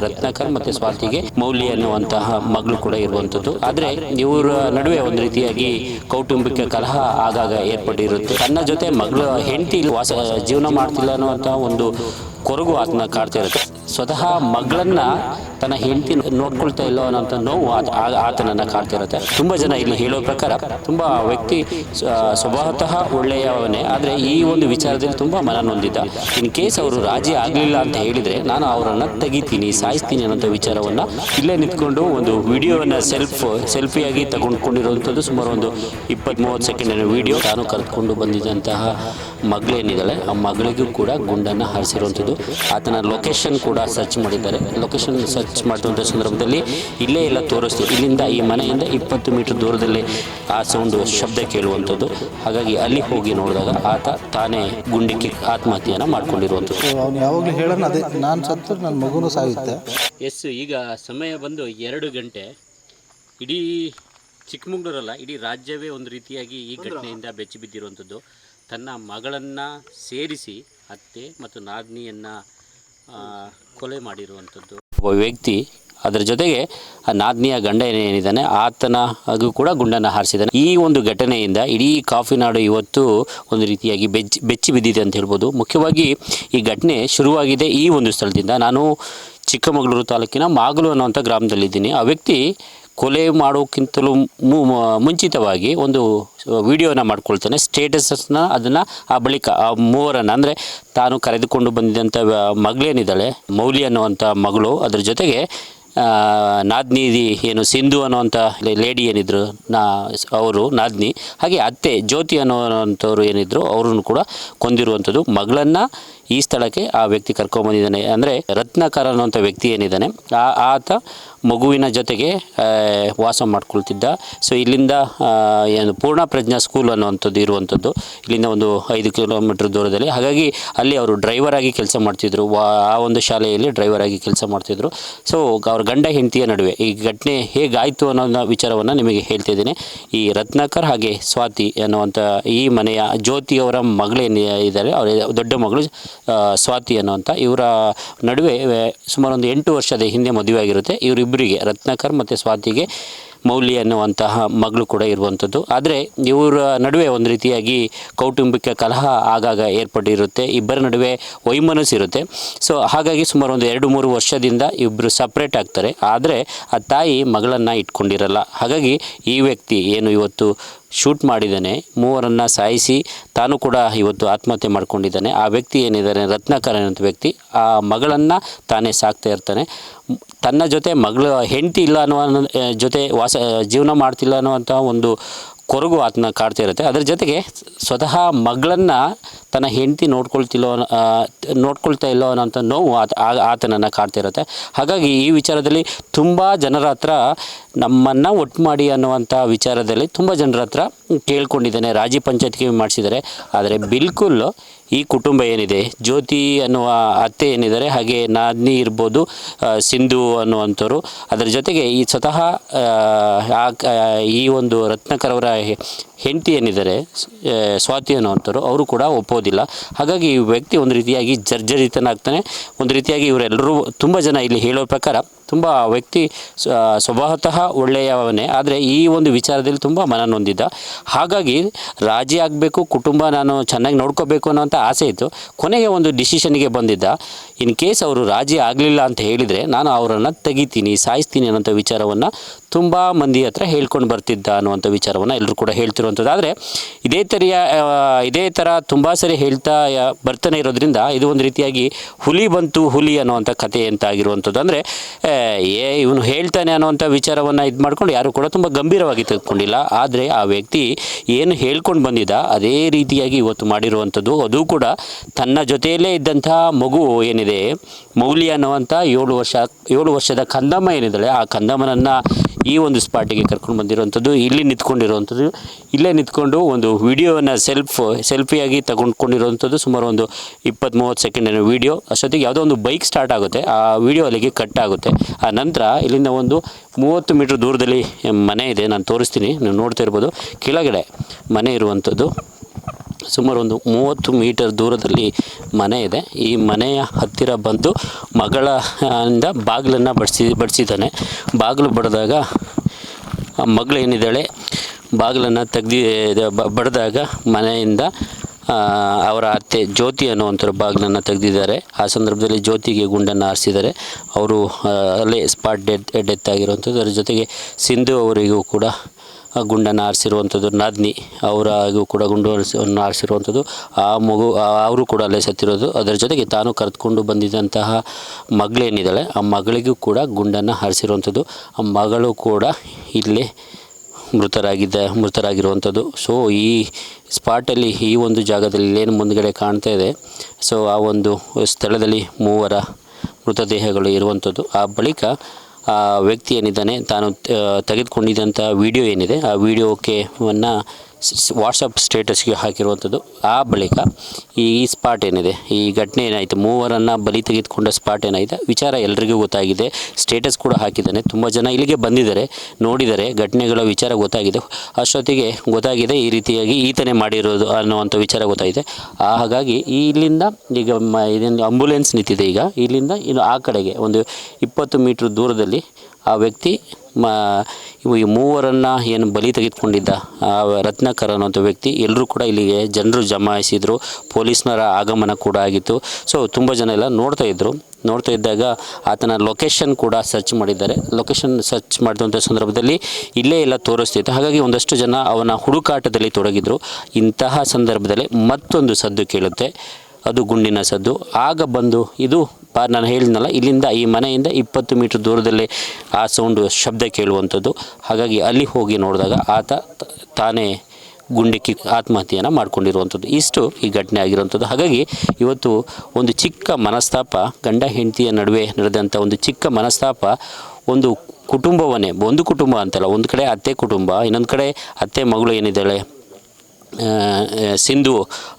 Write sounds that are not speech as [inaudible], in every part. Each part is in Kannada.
ರತ್ನಾಕರ್ ಮತ್ತೆ ಸ್ವಾತಿಗೆ ಮೌಲ್ಯ ಅನ್ನುವಂತಹ ಮಗಳು ಕೂಡ ಇರುವಂತದ್ದು. ಆದ್ರೆ ಇವರ ನಡುವೆ ಒಂದು ರೀತಿಯಾಗಿ ಕೌಟುಂಬಿಕ ಕಲಹ ಆಗಾಗ ಏರ್ಪಟ್ಟಿರುತ್ತೆ. ತನ್ನ ಜೊತೆ ಮಗಳು ಹೆಂಡತಿ ವಾಸ ಜೀವನ ಮಾಡ್ತಿಲ್ಲ ಅನ್ನುವಂತಹ ಒಂದು ಕೊರಗು ಆತನ ಕಾಡ್ತಾ ಇರುತ್ತೆ. ಸ್ವತಃ ಮಗಳನ್ನ ತನ್ನ ಹೆಂಡತಿ ನೋಡ್ಕೊಳ್ತಾ ಇಲ್ಲ ಅನ್ನೋಂಥ ನೋವು ಆತನನ್ನು ಆ- ಆತನನ್ನ ಕಾಡ್ತಾ ಇರುತ್ತೆ ತುಂಬಾ ಜನ ಇಲ್ಲಿ ಹೇಳೋ ಪ್ರಕಾರ ತುಂಬಾ ವ್ಯಕ್ತಿ ಸ್ವ- ಸ್ವಭಾವತಃ ಒಳ್ಳೆಯವನೇ. ಆದ್ರೆ ಈ ಒಂದು ವಿಚಾರದಲ್ಲಿ ತುಂಬಾ ಮನ ನೊಂದಿದ್ದ. ಇನ್ ಕೇಸ್ ಅವರು ರಾಜಿ ಆಗಲಿಲ್ಲ ಅಂತ ಹೇಳಿದ್ರೆ ನಾನು ಅವರನ್ನು ತೆಗಿತೀನಿ, ಸಾಯಿಸ್ತೀನಿ ಅನ್ನೋಂಥ ವಿಚಾರವನ್ನ ಇಲ್ಲೇ ನಿಂತ್ಕೊಂಡು ಒಂದು ವಿಡಿಯೋವನ್ನು ಸೆಲ್ಫ್ ಸೆಲ್ಫಿಯಾಗಿ ತಗೊಂಡ್ಕೊಂಡಿರುವಂಥದ್ದು ಸುಮಾರು ಒಂದು ಇಪ್ಪತ್ತ್ ಮೂವತ್ತು ಸೆಕೆಂಡಿನ ವಿಡಿಯೋ ತಾನು ಕರೆದುಕೊಂಡು ಬಂದಿದ್ದಂತಹ ಮಗಳೇನಿದ್ದಾಳೆ, ಆ ಮಗಳಿಗೂ ಕೂಡ ಗುಂಡನ್ನು ಹಾರಿಸಿರುವಂಥದ್ದು. ಆತನ ಲೊಕೇಶನ್ ಕೂಡ ಸರ್ಚ್ ಮಾಡಿದ್ದಾರೆ. ಲೊಕೇಶನ್ ಸರ್ಚ್ ಮಾಡುವಂಥ ಸಂದರ್ಭದಲ್ಲಿ ಇಲ್ಲೇ ಎಲ್ಲ ತೋರಿಸ್ತೀವಿ. ಇಲ್ಲಿಂದ ಈ ಮನೆಯಿಂದ ಇಪ್ಪತ್ತು ಮೀಟರ್ ದೂರದಲ್ಲಿ ಆ ಸೌಂಡು ಶಬ್ದ ಕೇಳುವಂಥದ್ದು ಹಾಗಾಗಿ ಅಲ್ಲಿ ಹೋಗಿ ನೋಡಿದಾಗ ಆತ ತಾನೇ ಗುಂಡಿಕ್ಕಿ ಆತ್ಮಹತ್ಯೆಯನ್ನು ಮಾಡ್ಕೊಂಡಿರುವಂಥದ್ದು ಅವ್ನು ಯಾವಾಗಲೂ ಹೇಳೋಣ ಅದೇ ನಾನು ಸತ್ತು ನನ್ನ ಮಗುನೂ ಸಾಯುತ್ತೆ. ಎಸ್ ಈಗ ಸಮಯ ಬಂದು ಎರಡು ಗಂಟೆ. ಇಡೀ ಚಿಕ್ಕಮಗಳೂರಲ್ಲ ಇಡೀ ರಾಜ್ಯವೇ ಒಂದು ರೀತಿಯಾಗಿ ಈ ಘಟನೆಯಿಂದ ಬೆಚ್ಚಿ ಬಿದ್ದಿರುವಂಥದ್ದು ತನ್ನ ಮಗಳನ್ನು ಸೇರಿಸಿ ಅತ್ತೆ ಮತ್ತು ನಾದಿನಿಯನ್ನು ಕೊಲೆ ಮಾಡಿರುವಂಥದ್ದು. ಒಬ್ಬ ವ್ಯಕ್ತಿ ಅದರ ಜೊತೆಗೆ ಆ ನಾದಿನಿಯ ಗಂಡ ಆತನ ಹಾಗೂ ಕೂಡ ಗುಂಡನ್ನು ಹಾರಿಸಿದ್ದಾನೆ. ಈ ಒಂದು ಘಟನೆಯಿಂದ ಇಡೀ ಕಾಫಿನಾಡು ಇವತ್ತು ಒಂದು ರೀತಿಯಾಗಿ ಬೆಚ್ಚಿ ಬೆಚ್ಚಿ ಬಿದ್ದಿದೆ ಅಂತ ಹೇಳ್ಬೋದು. ಮುಖ್ಯವಾಗಿ ಈ ಘಟನೆ ಶುರುವಾಗಿದೆ ಈ ಒಂದು ಸ್ಥಳದಿಂದ. ನಾನು ಚಿಕ್ಕಮಗಳೂರು ತಾಲೂಕಿನ ಮಾಗಲು ಅನ್ನುವಂಥ ಗ್ರಾಮದಲ್ಲಿದ್ದೀನಿ. ಆ ವ್ಯಕ್ತಿ ಕೊಲೆ ಮಾಡೋಕ್ಕಿಂತಲೂ ಮುಂಚಿತವಾಗಿ ಒಂದು ವಿಡಿಯೋನ ಮಾಡ್ಕೊಳ್ತಾನೆ, ಸ್ಟೇಟಸಸ್ನ ಅದನ್ನು ಆ ಬಳಿಕ ಆ ಮೂವರನ್ನು, ಅಂದರೆ ತಾನು ಕರೆದುಕೊಂಡು ಬಂದಿದ್ದಂಥ ಮಗಳೇನಿದ್ದಾಳೆ, ಮೌಲಿ ಅನ್ನುವಂಥ ಮಗಳು, ಅದ್ರ ಜೊತೆಗೆ ನಾದ್ನಿ ಏನು ಸಿಂಧು ಅನ್ನುವಂಥ ಲೇಡಿ ಏನಿದ್ರು, ನಾ, ಅವರು, ನಾದ್ನಿ, ಹಾಗೆ ಅತ್ತೆ ಜ್ಯೋತಿ ಅನ್ನುವಂಥವ್ರು ಏನಿದ್ರು, ಅವ್ರನ್ನು ಕೂಡ ಕೊಂದಿರುವಂಥದ್ದು ಮಗಳನ್ನು ಈ ಸ್ಥಳಕ್ಕೆ ಆ ವ್ಯಕ್ತಿ ಕರ್ಕೊಂಬಂದಿದ್ದಾನೆ. ಅಂದರೆ ರತ್ನಾಕರ ಅನ್ನುವಂಥ ವ್ಯಕ್ತಿ ಏನಿದ್ದಾನೆ, ಆ ಆತ ಮಗುವಿನ ಜೊತೆಗೆ ವಾಸ ಮಾಡ್ಕೊಳ್ತಿದ್ದ. ಸೊ ಇಲ್ಲಿಂದ ಏನು ಪೂರ್ಣ ಪ್ರಜ್ಞಾ ಸ್ಕೂಲ್ ಅನ್ನುವಂಥದ್ದು ಇರುವಂಥದ್ದು. ಇಲ್ಲಿಂದ ಒಂದು ಐದು ಕಿಲೋಮೀಟರ್ ದೂರದಲ್ಲಿ. ಹಾಗಾಗಿ ಅಲ್ಲಿ ಅವರು ಡ್ರೈವರ್ ಆಗಿ ಕೆಲಸ ಮಾಡ್ತಿದ್ರು. ವಾ, ಆ ಒಂದು ಶಾಲೆಯಲ್ಲಿ ಡ್ರೈವರ್ ಆಗಿ ಕೆಲಸ ಮಾಡ್ತಿದ್ರು. ಸೊ ಅವ್ರ ಗಂಡ ಹೆಂಡತಿಯ ನಡುವೆ, ಈ ಘಟನೆ ಹೇಗಾಯಿತು ಅನ್ನೋ ವಿಚಾರವನ್ನು ನಿಮಗೆ ಹೇಳ್ತಾ ಇದ್ದೀನಿ. ಈ ರತ್ನಾಕರ್ ಹಾಗೆ ಸ್ವಾತಿ ಅನ್ನುವಂಥ ಈ ಮನೆಯ ಜ್ಯೋತಿಯವರ ಮಗಳೇನು ಇದ್ದಾರೆ ಅವರ ದೊಡ್ಡ ಮಗಳು ಸ್ವಾತಿ ಅನ್ನುವಂಥ ಇವರ ನಡುವೆ ಸುಮಾರು ಒಂದು ಎಂಟು ವರ್ಷದ ಹಿಂದೆ ಮದುವೆ ಆಗಿರುತ್ತೆ ಇವರಿಬ್ಬರಿಗೆ ರತ್ನಾಕರ್ ಮತ್ತು ಸ್ವಾತಿಗೆ ಮೌಲ್ಯ ಅನ್ನುವಂತಹ ಮಗಳು ಕೂಡ ಇರುವಂಥದ್ದು ಆದರೆ, ಇವರ ನಡುವೆ ಒಂದು ರೀತಿಯಾಗಿ ಕೌಟುಂಬಿಕ ಕಲಹ ಆಗಾಗ ಏರ್ಪಟ್ಟಿರುತ್ತೆ. ಇಬ್ಬರ ನಡುವೆ ವೈಮನಸ್ಸಿರುತ್ತೆ. ಸೊ ಹಾಗಾಗಿ ಸುಮಾರು ಒಂದು ಎರಡು ಮೂರು ವರ್ಷದಿಂದ ಇಬ್ಬರು ಸಪ್ರೇಟ್ ಆಗ್ತಾರೆ. ಆದರೆ, ಆ ತಾಯಿ ಮಗಳನ್ನು ಇಟ್ಕೊಂಡಿರಲ್ಲ. ಹಾಗಾಗಿ ಈ ವ್ಯಕ್ತಿ ಏನು ಇವತ್ತು ಶೂಟ್ ಮಾಡಿದ್ದಾನೆ. ಮೂವರನ್ನು ಸಾಯಿಸಿ ತಾನು ಕೂಡ ಇವತ್ತು ಆತ್ಮಹತ್ಯೆ ಮಾಡ್ಕೊಂಡಿದ್ದಾನೆ. ಆ ವ್ಯಕ್ತಿ ಏನಿದ್ದಾನೆ ರತ್ನಾಕರ್ ಅನ್ನೋ ವ್ಯಕ್ತಿ. ಆ ಮಗಳನ್ನು ತಾನೇ ಸಾಕ್ತಾ ಇರ್ತಾನೆ. ತನ್ನ ಜೊತೆ ಮಗಳು ಹೆಂಡತಿ ಇಲ್ಲ ಅನ್ನೋ- ಜೊತೆ ವಾಸ, ಜೀವನ ಮಾಡ್ತಿಲ್ಲ ಅನ್ನುವಂಥ ಒಂದು ಕೊರಗು ಆತನ ಕಾಡ್ತಾ ಇರುತ್ತೆ. ಅದರ ಜೊತೆಗೆ ಸ್ವತಃ ಮಗಳನ್ನು ತನ್ನ ಹೆಂಡತಿ ನೋಡ್ಕೊಳ್ತಿಲ್ಲೋ ನೋಡ್ಕೊಳ್ತಾ ಇಲ್ಲೋ ಅನ್ನೋಂಥ ನೋವು ಆತ ಆತನನ್ನು ಕಾಡ್ತಾ ಇರುತ್ತೆ. ಹಾಗಾಗಿ ಈ ವಿಚಾರದಲ್ಲಿ ತುಂಬ ಜನರ ಹತ್ರ ನಮ್ಮನ್ನು ಒಟ್ಟು ಮಾಡಿ ಅನ್ನುವಂಥ ವಿಚಾರದಲ್ಲಿ ತುಂಬ ಜನರ ಹತ್ರ ಕೇಳ್ಕೊಂಡಿದ್ದಾನೆ. ರಾಜಿ ಪಂಚಾಯತ್ಗೆ ಮಾಡಿಸಿದ್ದಾರೆ. ಆದರೆ ಬಿಲ್ಕುಲ್ ಈ ಕುಟುಂಬ ಏನಿದೆ? ಜ್ಯೋತಿ ಅನ್ನುವ ಅತ್ತೆ ಏನಿದ್ದಾರೆ? ಹಾಗೆ ನಾದಿನಿ ಇರ್ಬೋದು ಸಿಂಧು ಅನ್ನುವಂಥವ್ರು. ಅದರ ಜೊತೆಗೆ ಈ ಸ್ವತಃ ಈ ಒಂದು ರತ್ನಕರವರ ಹೆಂಡತಿ ಏನಿದ್ದಾರೆ ಸ್ವಾತಿ ಅನ್ನುವಂಥವ್ರು, ಅವರು ಕೂಡ ಒಪ್ಪೋದಿಲ್ಲ. ಹಾಗಾಗಿ ಈ ವ್ಯಕ್ತಿ ಒಂದು ರೀತಿಯಾಗಿ ಜರ್ಜರಿತನಾಗ್ತಾನೆ. ಒಂದು ರೀತಿಯಾಗಿ ಇವರೆಲ್ಲರೂ ತುಂಬ ಜನ ಇಲ್ಲಿ ಹೇಳೋ ಪ್ರಕಾರ ತುಂಬ ವ್ಯಕ್ತಿ ಸ್ವ- ಸ್ವಭಾವತಃ ಒಳ್ಳೆಯವನೇ. ಆದರೆ ಈ ಒಂದು ವಿಚಾರದಲ್ಲಿ ತುಂಬ ಮನನೊಂದಿದ್ದ ಹಾಗಾಗಿ ರಾಜಿ ಆಗಬೇಕು, ಕುಟುಂಬ ನಾನು ಚೆನ್ನಾಗಿ ನೋಡ್ಕೋಬೇಕು ಅನ್ನೋಂಥ ಆಸೆ ಇತ್ತು. ಕೊನೆಗೆ ಒಂದು ಡಿಸಿಷನ್ಗೆ ಬಂದಿದ್ದ. ಇನ್ ಕೇಸ್ ಅವರು ರಾಜಿ ಆಗಲಿಲ್ಲ ಅಂತ ಹೇಳಿದರೆ ನಾನು ಅವರನ್ನು ತೆಗಿತೀನಿ, ಸಾಯಿಸ್ತೀನಿ ಅನ್ನೋಂಥ ವಿಚಾರವನ್ನು ತುಂಬ ಮಂದಿ ಹತ್ರ ಹೇಳ್ಕೊಂಡು ಬರ್ತಿದ್ದ ಅನ್ನುವಂಥ ವಿಚಾರವನ್ನು ಎಲ್ಲರೂ ಕೂಡ ಹೇಳ್ತಿರುವಂಥದ್ದು ಆದರೆ ಇದೇ ಥರಿಯ ಇದೇ ಥರ ತುಂಬ ಸರಿ ಹೇಳ್ತಾ ಬರ್ತಾನೆ ಇರೋದ್ರಿಂದ ಇದು ಒಂದು ರೀತಿಯಾಗಿ ಹುಲಿ ಬಂತು ಹುಲಿ ಅನ್ನುವಂಥ ಕಥೆ ಅಂತ ಆಗಿರುವಂಥದ್ದು ಅಂದರೆ, ಏ ಇವನು ಹೇಳ್ತಾನೆ ಅನ್ನುವಂಥ ವಿಚಾರವನ್ನು ಇದು ಮಾಡ್ಕೊಂಡು ಯಾರು ಕೂಡ ತುಂಬ ಗಂಭೀರವಾಗಿ ತೆಗೆದುಕೊಂಡಿಲ್ಲ ಆದರೆ ಆ ವ್ಯಕ್ತಿ ಏನು ಹೇಳ್ಕೊಂಡು ಬಂದಿದ್ದ ಅದೇ ರೀತಿಯಾಗಿ ಇವತ್ತು ಮಾಡಿರುವಂಥದ್ದು ಅದು ಕೂಡ ತನ್ನ ಜೊತೆಯಲ್ಲೇ ಇದ್ದಂಥ ಮಗು ಏನಿದೆ ಮೌಲಿ ಅನ್ನುವಂಥ ಏಳು ವರ್ಷ, ಏಳು ವರ್ಷದ ಕಂದಮ್ಮ ಏನಿದ್ದಾಳೆ, ಆ ಕಂದಮ್ಮನನ್ನು ಈ ಒಂದು ಸ್ಪಾಟಿಗೆ ಕರ್ಕೊಂಡು ಬಂದಿರುವಂಥದ್ದು, ಇಲ್ಲಿ ನಿಂತ್ಕೊಂಡಿರುವಂಥದ್ದು, ಇಲ್ಲೇ ನಿಂತ್ಕೊಂಡು ಒಂದು ವಿಡಿಯೋನ ಸೆಲ್ಫ್, ಸೆಲ್ಫಿಯಾಗಿ ತಗೊಂಡ್ಕೊಂಡಿರುವಂಥದ್ದು ಸುಮಾರು ಒಂದು ಇಪ್ಪತ್ತ್ ಮೂವತ್ತು ಸೆಕೆಂಡಿನ ವಿಡಿಯೋ. ಅಷ್ಟೊತ್ತಿಗೆ ಯಾವುದೋ ಒಂದು ಬೈಕ್ ಸ್ಟಾರ್ಟ್ ಆಗುತ್ತೆ, ಆ ವಿಡಿಯೋ ಅಲ್ಲಿಗೆ ಕಟ್ ಆಗುತ್ತೆ. ಆ ನಂತರ ಇಲ್ಲಿಂದ ಒಂದು ಮೂವತ್ತು ಮೀಟ್ರ್ ದೂರದಲ್ಲಿ ಮನೆ ಇದೆ, ನಾನು ತೋರಿಸ್ತೀನಿ, ನೀವು ನೋಡ್ತಾ ಇರ್ಬೋದು. ಕೆಳಗಡೆ ಮನೆ ಇರುವಂಥದ್ದು. ಸುಮಾರು ಒಂದು ಮೂವತ್ತು ಮೀಟರ್ ದೂರದಲ್ಲಿ ಮನೆ ಇದೆ. ಈ ಮನೆಯ ಹತ್ತಿರ ಬಂದು ಮಗಳ ಇಂದ ಬಾಗಿಲನ್ನು ಬಡಿಸಿ, ಬಡಿಸಿದ್ದಾನೆ. ಬಾಗಿಲು ಬಡಿದಾಗ ಆ ಮಗಳು ಏನಿದ್ದಾಳೆ, ಬಾಗಿಲನ್ನು ತೆಗ್ದು ಬಡಿದಾಗ ಮನೆಯಿಂದ ಅವರ ಅತ್ತೆ ಜ್ಯೋತಿ ಅನ್ನುವಂಥರ ಬಾಗಿಲನ್ನು ತೆಗೆದಿದ್ದಾರೆ. ಆ ಸಂದರ್ಭದಲ್ಲಿ ಜ್ಯೋತಿಗೆ ಗುಂಡನ್ನು ಹಾರಿಸಿದ್ದಾರೆ. ಅವರು ಅಲ್ಲೇ ಸ್ಪಾಟ್ ಡೆತ್ ಡೆತ್ ಆಗಿರುವಂಥದ್ದು. ಅದರ ಜೊತೆಗೆ ಸಿಂಧು ಅವರಿಗೂ ಕೂಡ ಆ ಗುಂಡನ್ನು ಹಾರಿಸಿರುವಂಥದ್ದು ನಾದ್ನಿ ಅವರಾಗೂ ಕೂಡ ಗುಂಡು ಹಾರಿಸಿ- ಹಾರಿಸಿರುವಂಥದ್ದು ಆ ಮಗು ಅವರು ಕೂಡ ಅಲ್ಲೇ ಸತ್ತಿರೋದು. ಅದರ ಜೊತೆಗೆ ತಾನು ಕರೆದುಕೊಂಡು ಬಂದಿದ್ದಂತಹ ಮಗಳೇನಿದ್ದಾಳೆ ಆ ಮಗಳಿಗೂ ಕೂಡ ಗುಂಡನ್ನು ಹಾರಿಸಿರುವಂಥದ್ದು ಆ ಮಗಳು ಕೂಡ ಇಲ್ಲೇ ಮೃತರಾಗಿದ್ದ, ಮೃತರಾಗಿರುವಂಥದ್ದು. ಸೊ ಈ ಸ್ಪಾಟಲ್ಲಿ, ಈ ಒಂದು ಜಾಗದಲ್ಲಿ ಏನು ಮುಂದ್ಗಡೆ ಕಾಣ್ತಾ ಇದೆ. ಸೊ ಆ ಒಂದು ಸ್ಥಳದಲ್ಲಿ ಮೂವರ ಮೃತದೇಹಗಳು ಇರುವಂಥದ್ದು. ಆ ಬಳಿಕ ವ್ಯಕ್ತಿ ಏನಿದ್ದಾನೆ ತಾನು ತೆಗೆದುಕೊಂಡಿದ್ದಂಥ ವಿಡಿಯೋ ಏನಿದೆ ಆ ವಿಡಿಯೋಕ್ಕೆ ವನ್ನು ವಾಟ್ಸಪ್ ಸ್ಟೇಟಸ್ಗೆ ಹಾಕಿರುವಂಥದ್ದು. ಆ ಬಳಿಕ ಈ ಸ್ಪಾಟ್ ಏನಿದೆ? ಈ ಘಟನೆ ಏನಾಯಿತು? ಮೂವರನ್ನು ಬಲಿ ತೆಗೆದುಕೊಂಡ ಸ್ಪಾಟ್ ಏನಾಯಿತು? ವಿಚಾರ ಎಲ್ರಿಗೂ ಗೊತ್ತಾಗಿದೆ. ಸ್ಟೇಟಸ್ ಕೂಡ ಹಾಕಿದ್ದಾನೆ. ತುಂಬ ಜನ ಇಲ್ಲಿಗೆ ಬಂದಿದ್ದಾರೆ. ನೋಡಿದ್ದಾರೆ ಘಟನೆಗಳ ವಿಚಾರ ಗೊತ್ತಾಗಿದೆ. ಅಷ್ಟೊತ್ತಿಗೆ ಗೊತ್ತಾಗಿದೆ ಈ ರೀತಿಯಾಗಿ ಈತನೇ ಮಾಡಿರೋದು ಅನ್ನುವಂಥ ವಿಚಾರ ಗೊತ್ತಾಗಿದೆ. ಹಾಗಾಗಿ ಇಲ್ಲಿಂದ ಈಗ ಇದೊಂದು ಆಂಬುಲೆನ್ಸ್ ನಿಂತಿದೆ ಈಗ. ಇಲ್ಲಿಂದ ಇನ್ನು ಆ ಕಡೆಗೆ ಒಂದು ಇಪ್ಪತ್ತು ಮೀಟ್ರ್ ದೂರದಲ್ಲಿ ಆ ವ್ಯಕ್ತಿ ಮ ಈ ಮೂವರನ್ನು ಏನು ಬಲಿ ತೆಗೆದುಕೊಂಡಿದ್ದ ಆ ರತ್ನಾಕರ್ ಅನ್ನೋಂಥ ವ್ಯಕ್ತಿ ಎಲ್ಲರೂ ಕೂಡ ಇಲ್ಲಿಗೆ ಜನರು ಜಮಾಯಿಸಿದರು. ಪೊಲೀಸ್ನರ ಆಗಮನ ಕೂಡ ಆಗಿತ್ತು. ಸೊ ತುಂಬ ಜನ ಎಲ್ಲ ನೋಡ್ತಾ ಇದ್ದರು ನೋಡ್ತಾ ಇದ್ದಾಗ ಆತನ ಲೊಕೇಶನ್ ಕೂಡ ಸರ್ಚ್ ಮಾಡಿದ್ದಾರೆ. ಲೊಕೇಶನ್ ಸರ್ಚ್ ಮಾಡಿದಂಥ ಸಂದರ್ಭದಲ್ಲಿ ಇಲ್ಲೇ ಎಲ್ಲ ತೋರಿಸ್ತಿತ್ತು. ಹಾಗಾಗಿ ಒಂದಷ್ಟು ಜನ ಅವನ ಹುಡುಕಾಟದಲ್ಲಿ ತೊಡಗಿದ್ರು. ಇಂತಹ ಸಂದರ್ಭದಲ್ಲಿ ಮತ್ತೊಂದು ಸದ್ದು ಕೇಳುತ್ತೆ. ಅದು ಗುಂಡಿನ ಸದ್ದು. ಆಗ ಬಂದು ಇದು ನಾನು ಹೇಳಿದ್ನಲ್ಲ, ಇಲ್ಲಿಂದ ಈ ಮನೆಯಿಂದ ಇಪ್ಪತ್ತು ಮೀಟ್ರ್ ದೂರದಲ್ಲೇ ಆ ಸೌಂಡು ಶಬ್ದ ಕೇಳುವಂಥದ್ದು. ಹಾಗಾಗಿ ಅಲ್ಲಿ ಹೋಗಿ ನೋಡಿದಾಗ ಆತ ತಾನೇ ಗುಂಡಿಕ್ಕಿ ಆತ್ಮಹತ್ಯೆಯನ್ನು ಮಾಡಿಕೊಂಡಿರುವಂಥದ್ದು. ಇಷ್ಟು ಈ ಘಟನೆ ಆಗಿರುವಂಥದ್ದು. ಹಾಗಾಗಿ ಇವತ್ತು ಒಂದು ಚಿಕ್ಕ ಮನಸ್ತಾಪ, ಗಂಡ ಹೆಂಡತಿಯ ನಡುವೆ ನಡೆದಂಥ ಒಂದು ಚಿಕ್ಕ ಮನಸ್ತಾಪ, ಒಂದು ಕುಟುಂಬವನ್ನೇ, ಒಂದು ಕುಟುಂಬ ಅಂತಲ್ಲ, ಒಂದು ಕಡೆ ಅತ್ತೆ ಕುಟುಂಬ, ಇನ್ನೊಂದು ಕಡೆ ಅತ್ತೆ ಮಗಳು ಏನಿದ್ದಾಳೆ ಸಿಂಧು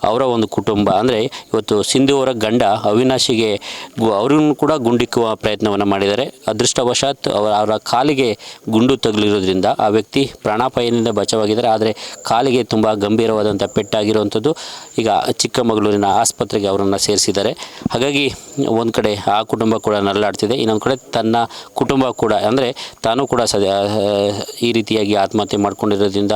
ಅವರ ಒಂದು ಕುಟುಂಬ. ಅಂದರೆ ಇವತ್ತು ಸಿಂಧು ಅವರ ಗಂಡ ಅವಿನಾಶಿಗೆ ಅವ್ರನ್ನು ಕೂಡ ಗುಂಡಿಕ್ಕುವ ಪ್ರಯತ್ನವನ್ನು ಮಾಡಿದ್ದಾರೆ. ಅದೃಷ್ಟವಶಾತ್ ಅವರ ಅವರ ಕಾಲಿಗೆ ಗುಂಡು ತಗುಲಿರೋದ್ರಿಂದ ಆ ವ್ಯಕ್ತಿ ಪ್ರಾಣಾಪಾಯದಿಂದ ಬಚಾವಾಗಿದ್ದಾರೆ. ಆದರೆ ಕಾಲಿಗೆ ತುಂಬ ಗಂಭೀರವಾದಂಥ ಪೆಟ್ಟಾಗಿರುವಂಥದ್ದು ಈಗ ಚಿಕ್ಕಮಗಳೂರಿನ ಆಸ್ಪತ್ರೆಗೆ ಅವರನ್ನು ಸೇರಿಸಿದ್ದಾರೆ. ಹಾಗಾಗಿ ಒಂದು ಕಡೆ ಆ ಕುಟುಂಬ ಕೂಡ ನರಳಾಡ್ತಿದೆ. ಇನ್ನೊಂದು ಕಡೆ ತನ್ನ ಕುಟುಂಬ ಕೂಡ, ಅಂದರೆ ತಾನು ಕೂಡ ಸದ ಈ ರೀತಿಯಾಗಿ ಆತ್ಮಹತ್ಯೆ ಮಾಡ್ಕೊಂಡಿರೋದ್ರಿಂದ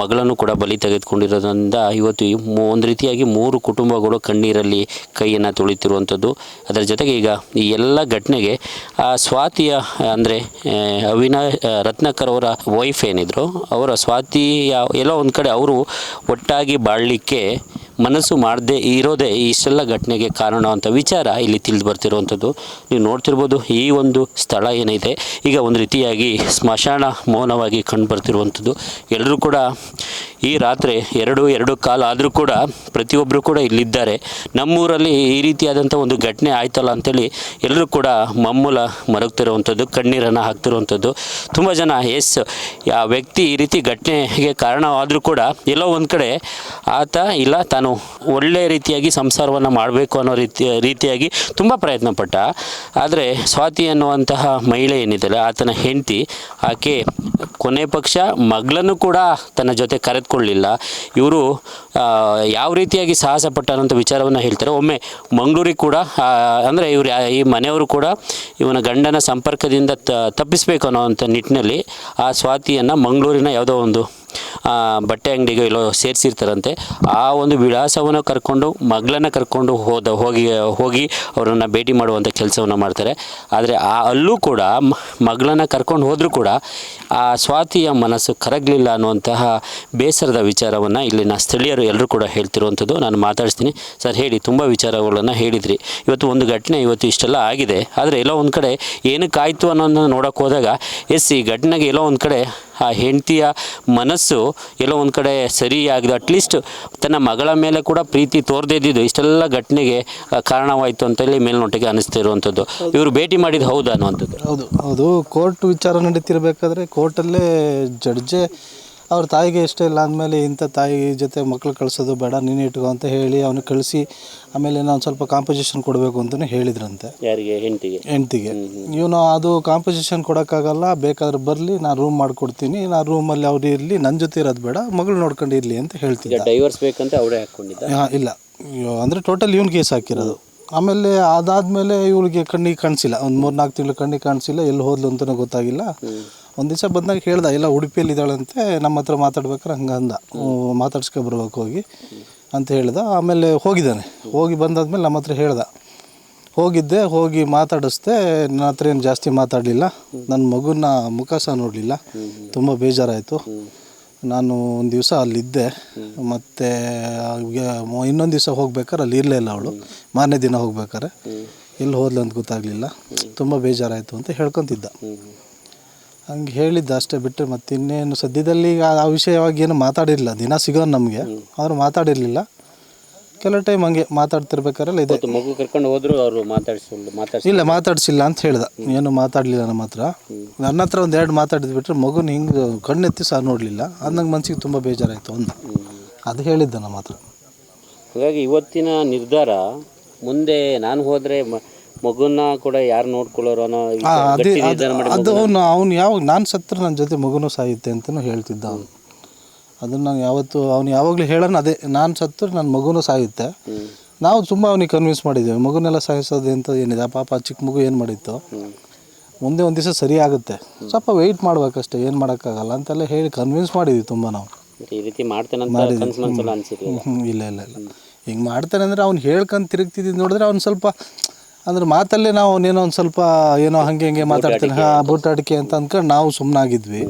ಮಗಳನ್ನು ಕೂಡ ಬಲಿ ತೆಗೆದುಕೊಂಡಿರೋದ್ರಿಂದ ಇವತ್ತು ಒಂದು ರೀತಿಯಾಗಿ ಮೂರು ಕುಟುಂಬಗಳು ಕಣ್ಣೀರಲ್ಲಿ ಕೈಯನ್ನು ತುಳಿತಿರುವಂಥದ್ದು. ಅದರ ಜೊತೆಗೆ ಈಗ ಈ ಎಲ್ಲ ಘಟನೆಗೆ, ಆ ಸ್ವಾತಿಯ, ಅಂದರೆ ಅವಿನಾ ರತ್ನಕರ್ ಅವರ ವೈಫ್ ಏನಿದ್ರು, ಅವರ ಸ್ವಾತಿಯ, ಎಲ್ಲೋ ಒಂದು ಕಡೆ ಅವರು ಒಟ್ಟಾಗಿ ಬಾಳಲಿಕ್ಕೆ ಮನಸ್ಸು ಮಾಡದೆ ಇರೋದೇ ಇಷ್ಟೆಲ್ಲ ಘಟನೆಗೆ ಕಾರಣ ಅಂತ ವಿಚಾರ ಇಲ್ಲಿ ತಿಳಿದು ಬರ್ತಿರುವಂಥದ್ದು. ನೀವು ನೋಡ್ತಿರ್ಬೋದು ಈ ಒಂದು ಸ್ಥಳ ಏನಿದೆ. ಈಗ ಒಂದು ರೀತಿಯಾಗಿ ಸ್ಮಶಾನ ಮೌನವಾಗಿ ಕಂಡು ಬರ್ತಿರುವಂಥದ್ದು. ಎಲ್ಲರೂ ಕೂಡ ಈ ರಾತ್ರಿ ಎರಡು ಎರಡು ಕಾಲ ಆದರೂ ಕೂಡ ಪ್ರತಿಯೊಬ್ಬರು ಕೂಡ ಇಲ್ಲಿದ್ದಾರೆ. ನಮ್ಮೂರಲ್ಲಿ ಈ ರೀತಿಯಾದಂಥ ಒಂದು ಘಟನೆ ಆಯ್ತಲ್ಲ ಅಂತೇಳಿ ಎಲ್ಲರೂ ಕೂಡ ಮಮ್ಮೂಲ ಮರಗ್ತಿರುವಂಥದ್ದು, ಕಣ್ಣೀರನ್ನು ಹಾಕ್ತಿರುವಂಥದ್ದು. ತುಂಬ ಜನ, ಎಸ್, ಆ ವ್ಯಕ್ತಿ ಈ ರೀತಿ ಘಟನೆಗೆ ಕಾರಣವಾದರೂ ಕೂಡ ಎಲ್ಲೋ ಒಂದು ಕಡೆ ಆತ ಇಲ್ಲ, ತಾನು ಒಳ್ಳೆಯ ರೀತಿಯಾಗಿ ಸಂಸಾರವನ್ನು ಮಾಡಬೇಕು ಅನ್ನೋ ರೀತಿಯ, ರೀತಿಯಾಗಿ ತುಂಬ ಪ್ರಯತ್ನ ಪಟ್ಟ ಆದರೆ ಸ್ವಾತಿ ಅನ್ನುವಂತಹ ಮಹಿಳೆ ಏನಿದ್ದಾಳೆ, ಆತನ ಹೆಂಡತಿ, ಆಕೆ ಕೊನೆ ಪಕ್ಷ ಮಗಳನ್ನು ಕೂಡ ತನ್ನ ಜೊತೆ ಕರೆದುಕೊಳ್ಳಿಲ್ಲ. ಇವರು ಯಾವ ರೀತಿಯಾಗಿ ಸಾಹಸ ಪಟ್ಟನಂತ ವಿಚಾರವನ್ನು ಹೇಳ್ತಾರೆ. ಒಮ್ಮೆ ಮಂಗಳೂರಿಗೆ ಕೂಡ ಅಂದರೆ ಇವರು ಈ ಮನೆಯವರು ಕೂಡ ಇವನ ಗಂಡನ ಸಂಪರ್ಕದಿಂದ ತಪ್ಪಿಸಬೇಕು ಅನ್ನೋವಂಥ ನಿಟ್ಟಿನಲ್ಲಿ ಆ ಸ್ವಾತಿಯನ್ನು ಮಂಗಳೂರಿನ ಯಾವುದೋ ಒಂದು ಬಟ್ಟೆ ಅಂಗಡಿಗೆ ಎಲ್ಲೋ ಸೇರಿಸಿರ್ತಾರಂತೆ, ಆ ಒಂದು ವಿಳಾಸವನ್ನು ಕರ್ಕೊಂಡು, ಮಗಳನ್ನು ಕರ್ಕೊಂಡು ಹೋದ, ಹೋಗಿ ಹೋಗಿ ಅವರನ್ನು ಭೇಟಿ ಮಾಡುವಂಥ ಕೆಲಸವನ್ನು ಮಾಡ್ತಾರೆ. ಆದರೆ ಆ ಅಲ್ಲೂ ಕೂಡ ಮಗಳನ್ನು ಕರ್ಕೊಂಡು ಹೋದರೂ ಕೂಡ ಆ ಸ್ವಾತಿಯ ಮನಸ್ಸು ಕರಗಲಿಲ್ಲ ಅನ್ನುವಂತಹ ಬೇಸರದ ವಿಚಾರವನ್ನು ಇಲ್ಲಿನ ಸ್ಥಳೀಯರು ಎಲ್ಲರೂ ಕೂಡ ಹೇಳ್ತಿರುವಂಥದ್ದು ನಾನು ಮಾತಾಡ್ತೀನಿ ಸರ್, ಹೇಳಿ, ತುಂಬ ವಿಚಾರಗಳನ್ನು ಹೇಳಿದ್ರಿ. ಇವತ್ತು ಒಂದು ಘಟನೆ ಇವತ್ತು ಇಷ್ಟೆಲ್ಲ ಆಗಿದೆ. ಆದರೆ ಎಲ್ಲೋ ಒಂದು ಕಡೆ ಏನಕ್ಕಾಯಿತು ಅನ್ನೋದನ್ನು ನೋಡೋಕೆ ಹೋದಾಗ, ಎಸ್, ಈ ಘಟನೆಗೆ ಎಲ್ಲೋ ಒಂದು ಕಡೆ ಆ ಹೆಂಡತಿಯ ಮನಸ್ಸು ಎಲ್ಲೋ ಒಂದು ಕಡೆ ಸರಿಯಾಗಿದೆ. ಅಟ್ಲೀಸ್ಟ್ ತನ್ನ ಮಗಳ ಮೇಲೆ ಕೂಡ ಪ್ರೀತಿ ತೋರದೇ ಇದ್ದಿದ್ದು. ಇಷ್ಟೆಲ್ಲ ಘಟನೆಗೆ ಕಾರಣವಾಯಿತು ಅಂತೇಳಿ ಮೇಲ್ನೋಟಕ್ಕೆ ಅನಿಸ್ತಾ ಇರುವಂಥದ್ದು ಇವರು ಭೇಟಿ ಮಾಡಿದ್ದು ಹೌದಾ ಅನ್ನುವಂಥದ್ದು? ಹೌದು. ಹೌದು. ಕೋರ್ಟ್ ವಿಚಾರ ನಡೀತಿರ್ಬೇಕಾದ್ರೆ ಕೋರ್ಟಲ್ಲೇ ಜಡ್ಜೆ ಅವ್ರ ತಾಯಿಗೆ ಇಷ್ಟ ಇಲ್ಲ ಅಂದಮೇಲೆ ಇಂಥ ತಾಯಿ ಜೊತೆ ಮಕ್ಳು ಕಳಿಸೋದು ಬೇಡ ನೀನು ಇಟ್ಕೋ ಅಂತ ಹೇಳಿ ಅವ್ನಿಗೆ ಕಳಿಸಿ ಆಮೇಲೆ ನಾನು ಸ್ವಲ್ಪ ಕಾಂಪೋಸಿಷನ್ ಕೊಡಬೇಕು ಅಂತಲೇ ಹೇಳಿದ್ರಂತೆ. ಯಾರಿಗೆ? ಹೆಂಡತಿಗೆ? ಹೆಂಡ್ತಿಗೆ. ಇವನು ಅದು ಕಾಂಪೋಸಿಷನ್ ಕೊಡೋಕ್ಕಾಗಲ್ಲ ಬೇಕಾದ್ರೆ ಬರಲಿ ನಾನು ರೂಮ್ ಮಾಡಿಕೊಡ್ತೀನಿ ನಾನು ರೂಮಲ್ಲಿ ಅವ್ರು ಇರಲಿ ನನ್ನ ಜೊತೆ ಇರೋದು ಬೇಡ ಮಗಳು ನೋಡ್ಕೊಂಡು ಇರಲಿ ಅಂತ ಹೇಳ್ತೀನಿ ಹೇಳ್ತಿದ್ದ ಡೈವರ್ಸ್ ಬೇಕಂತ ಅವರೇ ಹಾಕ್ಕೊಂಡಿದ್ದ? ಹಾಂ ಇಲ್ಲ. ಅಂದರೆ ಟೋಟಲ್ ಇವ್ನು ಕೇಸ್ ಹಾಕಿರೋದು. ಆಮೇಲೆ ಅದಾದಮೇಲೆ ಇವಳಿಗೆ ಕಣ್ಣಿಗೆ ಕಾಣಿಸಿಲ್ಲ. ಒಂದು ಮೂರು ನಾಲ್ಕು ತಿಂಗಳು ಕಣ್ಣಿಗೆ ಕಾಣಿಸಿಲ್ಲ ಎಲ್ಲಿ ಹೋದ್ಲು ಅಂತಲೂ ಗೊತ್ತಾಗಿಲ್ಲ. ಒಂದು ದಿವಸ ಬಂದಾಗ ಹೇಳ್ದ ಎಲ್ಲ ಉಡುಪಿಯಲ್ಲಿ ಇದ್ದಾಳಂತೆ, ನಮ್ಮ ಹತ್ರ ಮಾತಾಡ್ಬೇಕಾರೆ ಹಂಗೆ ಅಂದ. ಮಾತಾಡ್ಸ್ಕೊ ಬರ್ಬೇಕು ಹೋಗಿ, ಅಂತ ಹೇಳ್ದ. ಆಮೇಲೆ ಹೋಗಿದ್ದಾನೆ. ಹೋಗಿ ಬಂದಾದ್ಮೇಲೆ ನಮ್ಮ ಹತ್ರ ಹೇಳ್ದ. ಹೋಗಿದ್ದೆ, ಹೋಗಿ ಮಾತಾಡಿಸ್ದೆ, ನನ್ನ ಹತ್ರ ಏನು ಜಾಸ್ತಿ ಮಾತಾಡಲಿಲ್ಲ. ನನ್ನ ಮಗುನ ಮುಖ ಸಹ ನೋಡಲಿಲ್ಲ. ತುಂಬ ಬೇಜಾರಾಯಿತು. ನಾನು ಒಂದು ದಿವಸ ಅಲ್ಲಿದ್ದೆ. ಮತ್ತು ಇನ್ನೊಂದು ದಿವಸ ಹೋಗ್ಬೇಕಾದ್ರೆ ಅಲ್ಲಿ ಇರಲೇ ಇಲ್ಲ ಅವಳು. ಮಾರನೇ ದಿನ ಹೋಗ್ಬೇಕಾರೆ ಎಲ್ಲಿ ಹೋದ್ಲು ಅಂತ ಗೊತ್ತಾಗಲಿಲ್ಲ. ತುಂಬ ಬೇಜಾರಾಯಿತು ಅಂತ ಹೇಳ್ಕೊತಿದ್ದ. ಹಂಗೆ ಹೇಳಿದ್ದ ಅಷ್ಟೇ ಬಿಟ್ಟರೆ ಮತ್ತೆ ಇನ್ನೇನು ಸದ್ಯದಲ್ಲಿ ಈಗ ಆ ವಿಷಯವಾಗಿ ಏನು ಮಾತಾಡಿರಲಿಲ್ಲ. ದಿನ ಸಿಗೋನು ನಮಗೆ. ಆದರೂ ಮಾತಾಡಿರಲಿಲ್ಲ. ಕೆಲವು ಟೈಮ್ ಹಂಗೆ ಮಾತಾಡ್ತಿರ್ಬೇಕಾರಲ್ಲ ಇದೆ. ಮಗು ಕರ್ಕೊಂಡು ಹೋದ್ರು ಅವರು ಮಾತಾಡ್ಸಲ್ಲ ಮಾತಾಡಿಸಿ ಇಲ್ಲ ಮಾತಾಡಿಸಿಲ್ಲ ಅಂತ ಹೇಳ್ದ. ಏನು ಮಾತಾಡಲಿಲ್ಲ ನಮ್ಮ ಹತ್ರ. ನನ್ನ ಹತ್ರ ಒಂದು ಎರಡು ಮಾತಾಡಿದ್ ಬಿಟ್ಟರೆ ಮಗುನ ಹಿಂಗೆ ಕಣ್ಣೆತ್ತಿ ಸಹ ನೋಡಲಿಲ್ಲ. ಅದು ನಂಗೆ ಮನ್ಸಿಗೆ ತುಂಬ ಬೇಜಾರಾಯಿತು ಒಂದು ಅದು ಹೇಳಿದ್ದ ನಮ್ಮ ಹತ್ರ. ಹಾಗಾಗಿ ಇವತ್ತಿನ ನಿರ್ಧಾರ ಮುಂದೆ ನಾನು ಹೋದರೆ ಮ- ಮಗುನ ಕೂಡ ಯಾರು ನೋಡ್ಕೊಳ್ಳೋರು ಅನ್ನೋ ಆ, ಅದೇ ಗಟ್ಟಿ ಅದು ಮಾಡಿ ಅದು ಅವನು ಅವ್ನು ಯಾವಾಗ ನಾನು ಸತ್ರ ನನ್ನ ಜೊತೆ ಮಗುನೂ ಸಾಯುತ್ತೆ ಅಂತಲೂ ಹೇಳ್ತಿದ್ದ ಅವನು. ಅದನ್ನು ನಾನು ಯಾವತ್ತು ಅವ್ನು ಯಾವಾಗಲೂ ಹೇಳೋಣ ಅದೇ ನಾನು ಸತ್ರ ನನ್ನ ಮಗುನೂ ಸಾಯುತ್ತೆ. ಹ್ಮ್. ನಾವು ತುಂಬ ಅವನಿಗೆ ಕನ್ವಿನ್ಸ್ ಮಾಡಿದ್ದೀವಿ ಮಗುನೆಲ್ಲ ಸಾಯಿಸೋದು ಅಂತ ಏನಿದೆ? ಆ ಪಾಪ ಚಿಕ್ಕ ಮಗು ಏನು ಮಾಡಿತ್ತು? ಮುಂದೆ ಒಂದು ದಿವಸ ಸರಿ ಆಗುತ್ತೆ. ಸ್ವಲ್ಪ ವೆಯ್ಟ್ ಮಾಡ್ಬೇಕಷ್ಟೇ ಏನು ಮಾಡೋಕ್ಕಾಗಲ್ಲ ಅಂತೆಲ್ಲ ಹೇಳಿ ಕನ್ವಿನ್ಸ್ ಮಾಡಿದ್ವಿ ತುಂಬ ನಾವು. ಈ ರೀತಿ ಮಾಡ್ತೇನೆ ಕನ್ಸು ಮನ್ಸಲ್ಲ ಅನ್ಸಿರ್ಲಿಲ್ಲ. ಹ್ಞೂ ಇಲ್ಲ ಇಲ್ಲ ಇಲ್ಲ. ಹಿಂಗೆ ಮಾಡ್ತಾನೆ ಅಂದರೆ ಅವ್ನು ಹೇಳ್ಕೊಂಡು ತಿರುಗ್ತಿದ್ದು ನೋಡಿದ್ರೆ ಅವ್ನು ಸ್ವಲ್ಪ ಅಂದ್ರೆ ಮಾತಲ್ಲೇ ನಾವು ಏನೋ ಒಂದು ಸ್ವಲ್ಪ ಏನೋ ಹಂಗೆ ಹಿಂಗೆ ಮಾತಾಡ್ತೀನಿ. ಹಾಂ ಬೂಟಾಟಿಕೆ ಅಂತ ಅಂದ್ಕೊಂಡು ನಾವು ಸುಮ್ಮನಾಗಿದ್ವಿ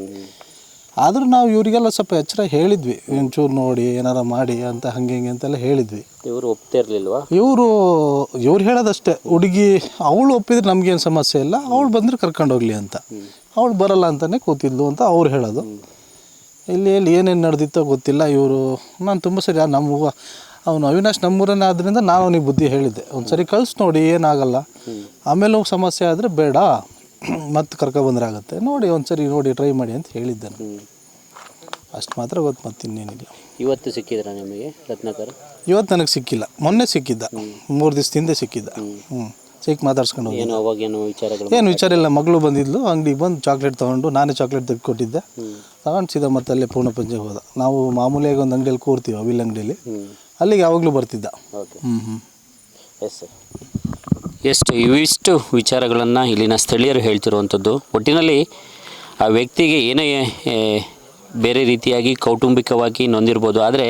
ಆದರೂ ನಾವು ಇವರಿಗೆಲ್ಲ ಸ್ವಲ್ಪ ಎಚ್ಚರ ಹೇಳಿದ್ವಿ. ಒಂಚೂರು ನೋಡಿ ಏನಾರ ಮಾಡಿ ಅಂತ ಹಂಗೆ ಹಿಂಗೆ ಅಂತೆಲ್ಲ ಹೇಳಿದ್ವಿ. ಇವರು ಒಪ್ತಾ ಇರಲಿಲ್ವಾ? ಇವರು ಇವ್ರು ಹೇಳೋದಷ್ಟೇ ಹುಡುಗಿ ಅವಳು ಒಪ್ಪಿದ್ರೆ ನಮಗೇನು ಸಮಸ್ಯೆ ಇಲ್ಲ ಅವಳು ಬಂದರೆ ಕರ್ಕೊಂಡು ಹೋಗ್ಲಿ ಅಂತ. ಅವಳು ಬರಲ್ಲ ಅಂತಲೇ ಕೂತಿದ್ಲು ಅಂತ ಅವ್ರು ಹೇಳೋದು. ಇಲ್ಲಿ ಎಲ್ಲಿ ಏನೇನು ನಡೆದಿತ್ತೋ ಗೊತ್ತಿಲ್ಲ ಇವರು. ನಾನು ತುಂಬ ಸರಿ ನಮ್ಮ ಅವನು ಅವಿನಾಶ್ ನಮ್ಮೂರನ್ನೇ ಆದ್ದರಿಂದ ನಾನು ಅವನಿಗೆ ಬುದ್ಧಿ ಹೇಳಿದ್ದೆ. ಒಂದು ಸರಿ ಕಳ್ಸಿ ನೋಡಿ ಏನಾಗಲ್ಲ. ಆಮೇಲೆ ಹೋಗಿ ಸಮಸ್ಯೆ ಆದರೆ ಬೇಡ ಮತ್ತೆ ಕರ್ಕೊಬಂದ್ರೆ ಆಗುತ್ತೆ ನೋಡಿ ಒಂದು ಸರಿ ನೋಡಿ ಟ್ರೈ ಮಾಡಿ ಅಂತ ಹೇಳಿದ್ದೆ ನಾನು. ಅಷ್ಟು ಮಾತ್ರ ಗೊತ್ತು ಮತ್ತೆ ಇನ್ನೇನಿಲ್ಲ. ಇವತ್ತು ಸಿಕ್ಕಿದ್ರ ನಿಮಗೆ ರತ್ನಾಕರ್? ಇವತ್ತು ನನಗೆ ಸಿಕ್ಕಿಲ್ಲ. ಮೊನ್ನೆ ಸಿಕ್ಕಿದ್ದ. ಮೂರು ದಿವಸದ ಹಿಂದೆ ಸಿಕ್ಕಿದ್ದ. ಹ್ಞೂ ಸಿಕ್ಕಿ ಮಾತಾಡ್ಸ್ಕೊಂಡು ಹೋಗಿ ಏನು ಅವಾಗೇನು ವಿಚಾರಗಳು ಏನು ವಿಚಾರ ಇಲ್ಲ. ಮಗಳು ಬಂದಿದ್ಲು ಅಂಗಡಿಗೆ ಬಂದು ಚಾಕ್ಲೇಟ್ ತೊಗೊಂಡು ನಾನೇ ಚಾಕ್ಲೇಟ್ ತೆಗೆದು ಕೊಟ್ಟಿದ್ದೆ ತಗೊಂಡು ಸೀದಾ ಮತ್ತೆ ಅಲ್ಲೇ ಪೂರ್ಣಪಂಜೆಗೆ ಹೋದ. ನಾವು ಮಾಮೂಲಿಯಾಗಿ ಒಂದು ಅಂಗಡಿಯಲ್ಲಿ ಕೂರ್ತೀವಿ ಅವಿಲ್ ಅಂಗಡಿಯಲ್ಲಿ ಅಲ್ಲಿಗೆ ಯಾವಾಗಲೂ ಬರ್ತಿದ್ದ. ಓಕೆ ಹ್ಞೂ ಹ್ಞೂ ಎಸ್ ಸರ್ ಎಷ್ಟು ಇವಿಷ್ಟು ವಿಚಾರಗಳನ್ನು ಇಲ್ಲಿನ ಸ್ಥಳೀಯರು ಹೇಳ್ತಿರುವಂಥದ್ದು. ಒಟ್ಟಿನಲ್ಲಿ ಆ ವ್ಯಕ್ತಿಗೆ ಏನೇ ಏ, ಬೇರೆ ರೀತಿಯಾಗಿ ಕೌಟುಂಬಿಕವಾಗಿ ನೊಂದಿರ್ಬೋದು. ಆದರೆ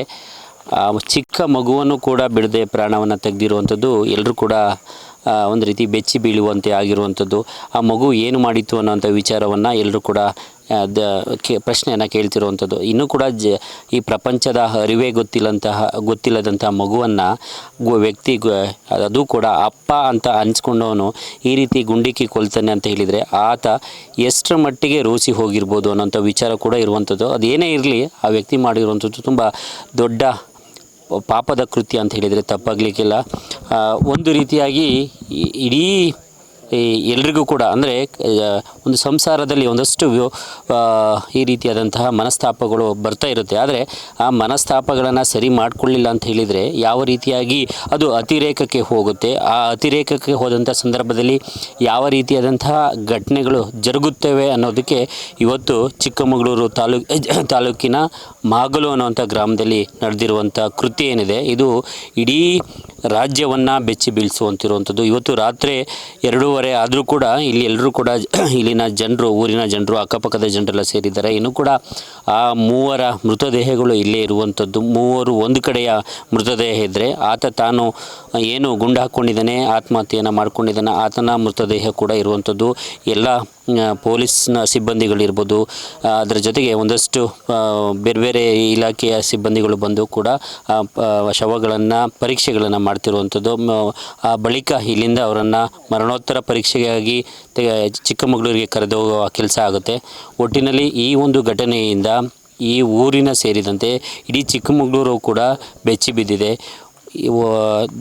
ಆ ಚಿಕ್ಕ ಮಗುವನ್ನು ಕೂಡ ಬಿಡದೆ ಪ್ರಾಣವನ್ನು ತೆಗೆದಿರುವಂಥದ್ದು ಎಲ್ಲರೂ ಕೂಡ ಆ, ಒಂದು ರೀತಿ ಬೆಚ್ಚಿ ಬೀಳುವಂತೆ ಆಗಿರುವಂಥದ್ದು. ಆ ಮಗು ಏನು ಮಾಡಿತ್ತು ಅನ್ನೋಂಥ ವಿಚಾರವನ್ನು ಎಲ್ಲರೂ ಕೂಡ ದ, ಕೇ, ಪ್ರಶ್ನೆಯನ್ನು ಕೇಳ್ತಿರುವಂಥದ್ದು ಇನ್ನೂ ಕೂಡ ಜ, ಈ ಪ್ರಪಂಚದ ಅರಿವೇ ಗೊತ್ತಿಲ್ಲಂತಹ, ಗೊತ್ತಿಲ್ಲದಂತಹ ಮಗುವನ್ನು ವ್ಯಕ್ತಿ ಅದು ಕೂಡ ಅಪ್ಪ ಅಂತ ಅನ್ಸ್ಕೊಂಡವನು ಈ ರೀತಿ ಗುಂಡಿಕ್ಕಿ ಕೊಲ್ತಾನೆ ಅಂತ ಹೇಳಿದರೆ ಆತ ಎಷ್ಟರ ಮಟ್ಟಿಗೆ ರೋಸಿ ಹೋಗಿರ್ಬೋದು ಅನ್ನೋಂಥ ವಿಚಾರ ಕೂಡ ಇರುವಂಥದ್ದು ಅದೇನೇ ಇರಲಿ, ಆ ವ್ಯಕ್ತಿ ಮಾಡಿರುವಂಥದ್ದು ತುಂಬ ದೊಡ್ಡ ಪಾಪದ ಕೃತ್ಯ ಅಂತ ಹೇಳಿದರೆ ತಪ್ಪಾಗಲಿಕ್ಕಿಲ್ಲ. ಒಂದು ರೀತಿಯಾಗಿ ಇಡೀ ಈ ಎಲ್ರಿಗೂ ಕೂಡ ಅಂದರೆ ಒಂದು ಸಂಸಾರದಲ್ಲಿ ಒಂದಷ್ಟು ಈ ರೀತಿಯಾದಂತಹ ಮನಸ್ತಾಪಗಳು ಬರ್ತಾ ಇರುತ್ತೆ. ಆದರೆ ಆ ಮನಸ್ತಾಪಗಳನ್ನು ಸರಿ ಮಾಡಿಕೊಳ್ಳಿಲ್ಲ ಅಂತ ಹೇಳಿದರೆ ಯಾವ ರೀತಿಯಾಗಿ ಅದು ಅತಿರೇಕಕ್ಕೆ ಹೋಗುತ್ತೆ. ಆ ಅತಿರೇಕಕ್ಕೆ ಹೋದಂಥ ಸಂದರ್ಭದಲ್ಲಿ ಯಾವ ರೀತಿಯಾದಂತಹ ಘಟನೆಗಳು ಜರುಗುತ್ತವೆ ಅನ್ನೋದಕ್ಕೆ ಇವತ್ತು ಚಿಕ್ಕಮಗಳೂರು ತಾಲೂಕ್ ತಾಲೂಕಿನ ಮಾಗಲು ಅನ್ನುವಂಥ ಗ್ರಾಮದಲ್ಲಿ ನಡೆದಿರುವಂಥ ಕೃತಿ ಏನಿದೆ, ಇದು ಇಡೀ ರಾಜ್ಯವನ್ನು ಬೆಚ್ಚಿ ಬೀಳಿಸುವಂತಿರುವಂಥದ್ದು ಇವತ್ತು ರಾತ್ರಿ ಎರಡೂವರೆ ಆದರೂ ಕೂಡ ಇಲ್ಲಿ ಎಲ್ಲರೂ ಕೂಡ [clears throat] ಇಲ್ಲಿನ ಜನರು, ಊರಿನ ಜನರು, ಅಕ್ಕಪಕ್ಕದ ಜನರೆಲ್ಲ ಸೇರಿದ್ದಾರೆ. ಇನ್ನೂ ಕೂಡ ಆ ಮೂವರ ಮೃತದೇಹಗಳು ಇಲ್ಲೇ ಇರುವಂಥದ್ದು. ಮೂವರು ಒಂದು ಕಡೆಯ ಮೃತದೇಹ ಇದ್ದರೆ ಆತ ತಾನು ಏನು ಗುಂಡು ಹಾಕ್ಕೊಂಡಿದ್ದಾನೆ ಆತ್ಮಹತ್ಯೆಯನ್ನು ಮಾಡ್ಕೊಂಡಿದ್ದಾನೆ, ಆತನ ಮೃತದೇಹ ಕೂಡ ಇರುವಂಥದ್ದು. ಎಲ್ಲ ಪೊಲೀಸ್ನ ಸಿಬ್ಬಂದಿಗಳಿರ್ಬೋದು ಅದರ ಜೊತೆಗೆ ಒಂದಷ್ಟು ಬೇರೆ ಬೇರೆ ಇಲಾಖೆಯ ಸಿಬ್ಬಂದಿಗಳು ಬಂದು ಕೂಡ ಶವಗಳನ್ನು ಪರೀಕ್ಷೆಗಳನ್ನು ಮಾಡ್ತಿರುವಂಥದ್ದು. ಆ, ಬಳಿಕ ಇಲ್ಲಿಂದ ಅವರನ್ನು ಮರಣೋತ್ತರ ಪರೀಕ್ಷೆಗಾಗಿ ಚಿಕ್ಕಮಗಳೂರಿಗೆ ಚಿಕ್ಕಮಗಳೂರಿಗೆ ಕರೆದೋಗುವ ಕೆಲಸ ಆಗುತ್ತೆ. ಒಟ್ಟಿನಲ್ಲಿ ಈ ಒಂದು ಘಟನೆಯಿಂದ ಈ ಊರಿನ ಸೇರಿದಂತೆ ಇಡೀ ಚಿಕ್ಕಮಗಳೂರು ಕೂಡ ಬೆಚ್ಚಿ ಬಿದ್ದಿದೆ. ಇವ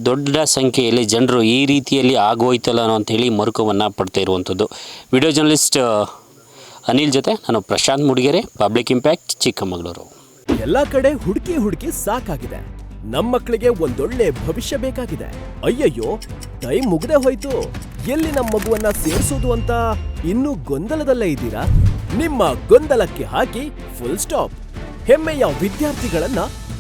ದೊಡ್ಡ ಸಂಖ್ಯೆಯಲ್ಲಿ ಜನರು ಈ ರೀತಿಯಲ್ಲಿ ಆಗೋಯ್ತಲ್ಲ ಅಂಥೇಳಿ ಮರುಕವನ್ನು ಪಡ್ತಾ ಇರುವಂಥದ್ದು. ವಿಡಿಯೋ ಜರ್ನಲಿಸ್ಟ್ ಅನಿಲ್ ಜೊತೆ ನಾನು ಪ್ರಶಾಂತ್ ಮುಡಿಗೆರೆ, ಪಬ್ಲಿಕ್ ಇಂಪ್ಯಾಕ್ಟ್, ಚಿಕ್ಕಮಗಳೂರು. ಎಲ್ಲ ಕಡೆ ಹುಡುಕಿ ಹುಡುಕಿ ಸಾಕಾಗಿದೆ. ನಮ್ಮ ಮಕ್ಕಳಿಗೆ ಒಂದೊಳ್ಳೆ ಭವಿಷ್ಯ ಬೇಕಾಗಿದೆ. ಅಯ್ಯಯ್ಯೋ, ಟೈಮ್ ಮುಗ್ದೇ ಹೋಯ್ತು. ಎಲ್ಲಿ ನಮ್ಮ ಮಗುವನ್ನ ಸೇರಿಸೋದು ಅಂತ ಇನ್ನೂ ಗೊಂದಲದಲ್ಲೇ ಇದ್ದೀರಾ? ನಿಮ್ಮ ಗೊಂದಲಕ್ಕೆ ಹಾಕಿ ಫುಲ್ ಸ್ಟಾಪ್ ಹೆಮ್ಮೆಯ ವಿದ್ಯಾರ್ಥಿಗಳನ್ನ